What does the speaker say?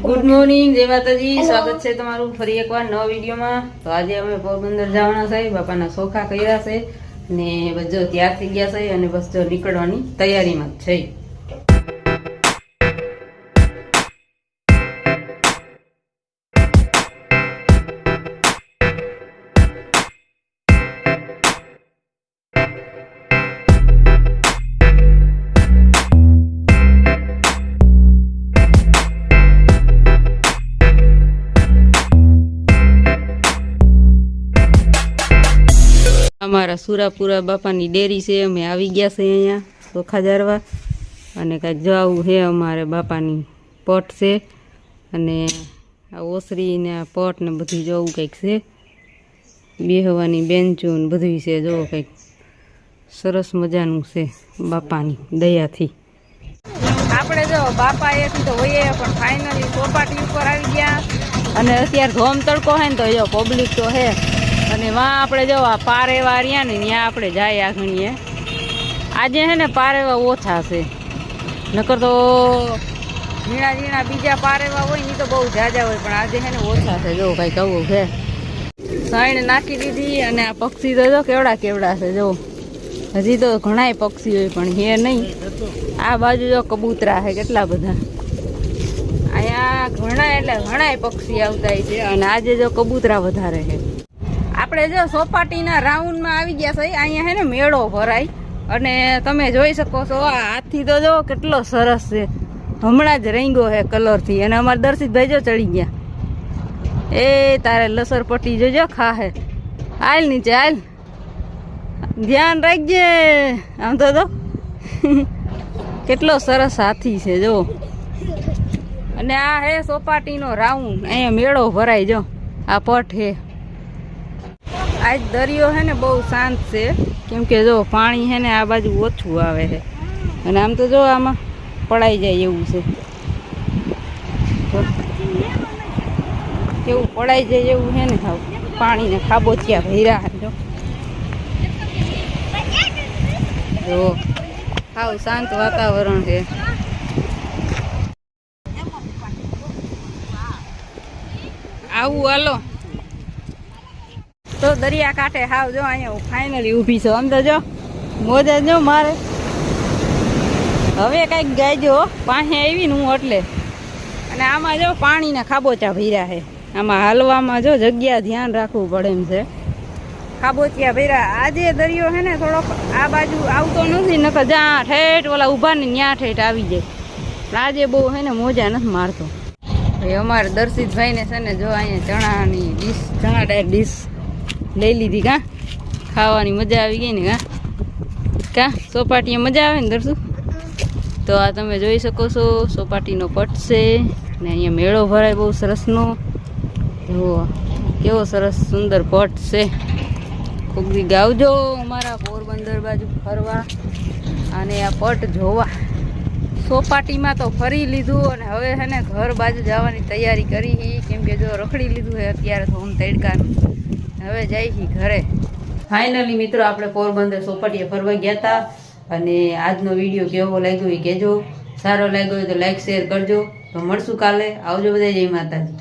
Good morning જય માતાજી. સ્વાગત છે તમારું ફરી એકવાર નવા વિડીયોમાં. તો આજે અમે પોરબંદર જવાના છે. બાપાના સોખા કર્યા છે. ને બધો તૈયાર થઈ ગયા છે અને બસ જો નીકળવાની તૈયારીમાં જ છે. અમારા સુરાપુરા બાપાની ડેરી છે, અમે આવી ગયા છે અહીંયા ચોખા જારવા. અને કાંઈક જવું છે અમારે બાપાની પટ છે. અને આ ઓસરી ને આ પટ ને બધું જવું કંઈક છે. બેહવાની બેન્ચો ને બધું છે જો કંઈક સરસ મજાનું છે બાપાની દયાથી. આપણે જો બાપા એથી તો હોઈએ, પણ ફાઇનલી ચોપાટી ઉપર આવી ગયા. અને અત્યારે ધોમ તડકો હે ને તો જો પબ્લિક તો હે અને વાં આપણે જો આ પારેવા રહ્યા ને ત્યાં આપણે જાય આગણીએ. આજે છે ને પારેવા ઓછા છે. નકર તો ઝીણા ઝીણા બીજા પારેવા હોય ને તો બહુ જાજા હોય, પણ આજે છે ને ઓછા છે. જો કાંઈ કહું છે. સાઈણ નાખી દીધી અને આ પક્ષી તો જો કેવડા કેવડા છે, જો. હજી તો ઘણાય પક્ષી હોય, પણ હે નહીં. આ બાજુ જો કબૂતરા છે, કેટલા બધા. અહીંયા ઘણા એટલે ઘણાય પક્ષી આવતા છે, અને આજે જો કબૂતરા વધારે છે. આપણે જો સોપાટીના રાઉન્ડમાં આવી ગયા છે, અહીંયા હે ને મેળો ભરાય. અને તમે જોઈ શકો છો, આ હાથથી તો જો કેટલો સરસ છે. હમણાં જ રંગો છે કલરથી. અને અમારા દર્શિતભાઈ જો ચડી ગયા. એ તારે લસર પટ્ટી જોજો ખાહે હાલ નીચે, હાલ. ધ્યાન રાખજે. આમ તો તો કેટલો સરસ હાથી છે, જો. અને આ હે સોપાટીનો રાઉન્ડ. અહીંયા મેળો ભરાય, જો. આ પટ હે. આજ દરિયો છે ને બહુ શાંત છે. કેમ કે જો પાણી છે ને આ બાજુ ઓછું આવે છે. અને આમ તો જો આમાં પડાઈ જાય એવું છે. કેવું પડાઈ જાય એવું છે ને સાવ પાણીને ખાબોચિયા ભર્યા જો. જો, હાવ શાંત વાતાવરણ છે. આવું હાલો. તો દરિયા કાંઠે હાવ જો અહીંયા હું ફાઇનલી ઊભી છું. તો જો મોજા જો મારે. હવે કાંઈક ગાયજો પાસે આવી ને હું એટલે. અને આમાં જો પાણીના ખાબોચા ભર્યા છે. આમાં હાલવામાં જો જગ્યા ધ્યાન રાખવું પડે એમ છે. ખાબોચિયા ભર્યા. આજે દરિયો છે ને થોડોક આ બાજુ આવતો નથી, નકર જ્યાં ઠેઠ ઓલા ઊભા ને ત્યાં ઠેઠ આવી જાય. આજે બહુ છે ને મોજા નથી મારતો. અમારે દર્શિતભાઈને છે ને જો અહીંયા ચણાની ડીશ ચણા ડાયર ડીશ લઈ લીધી કાં ખાવાની મજા આવી ગઈ ને કા કા, સોપાટીએ મજા આવે ને દરશું? તો આ તમે જોઈ શકો છો, સોપાટીનો પટ છે ને અહીંયા મેળો ભરાય બહુ સરસનો. જુઓ, કેવો સરસ સુંદર પટ છે. ખૂબ દી ગાવજો અમારા પોરબંદર બાજુ ફરવા. અને આ પટ જોવા. સોપાટીમાં તો ફરી લીધું અને હવે છે ને ઘર બાજુ જવાની તૈયારી કરી કેમ કે જો રખડી લીધું છે અત્યારે તો તડકાનું. હવે જઈ ઘરે. ફાઇનલી મિત્રો આપણે પોરબંદર સોપટીએ ફરવા ગયા હતા અને આજનો વીડિયો કેવો લાગ્યો એ કહેજો. સારો લાગ્યો હોય તો લાઈક શેર કરજો. તો મળશું કાલે. આવજો બધા જય માતાજી.